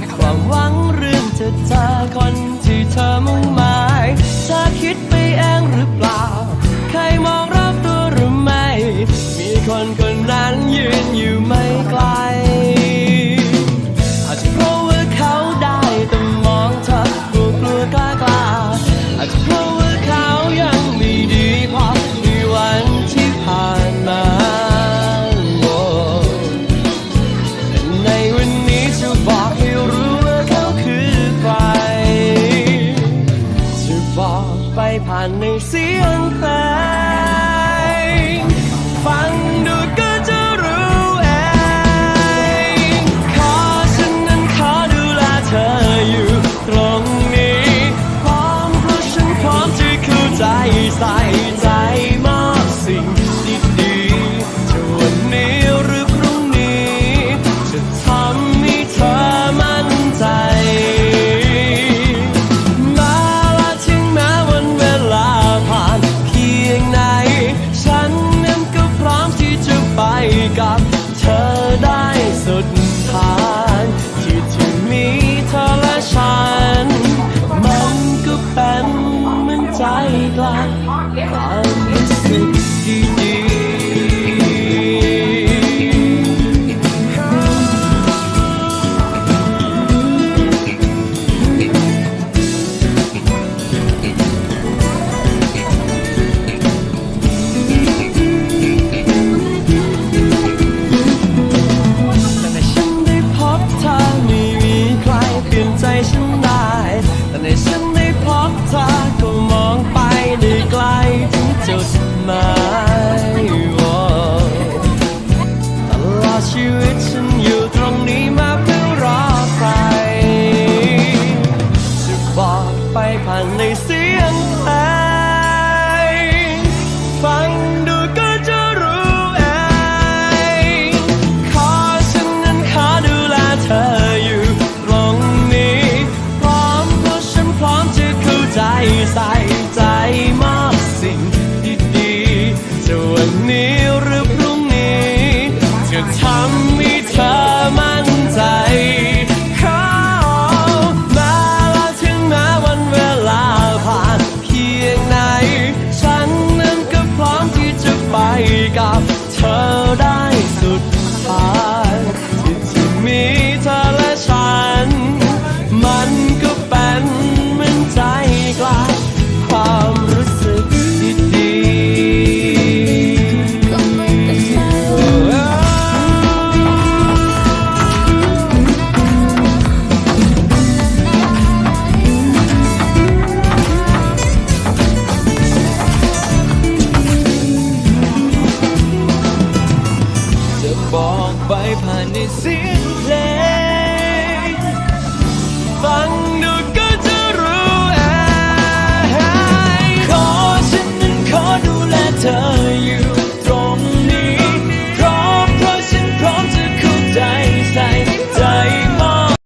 ดความหวังเรื่องจะเจอคนที่เธอมุ่งหมายเธอคิดไปเองหรือเปล่า ใครมองรอบตัวหรือไม่ มีคนคนนั้นยืนอยู่ไม่ไกล อาจจะเพราะว่าเขาได้แต่มองเธอกลัวกลัวกล้ากล้าอาจจะเพราะ ใน จุดหมายวตลอดชีวิตฉันอยู่ตรงนี้มาเพื่อรอใคร จะบอกไปผ่านในเสียงเพลงฟัง จ tell you.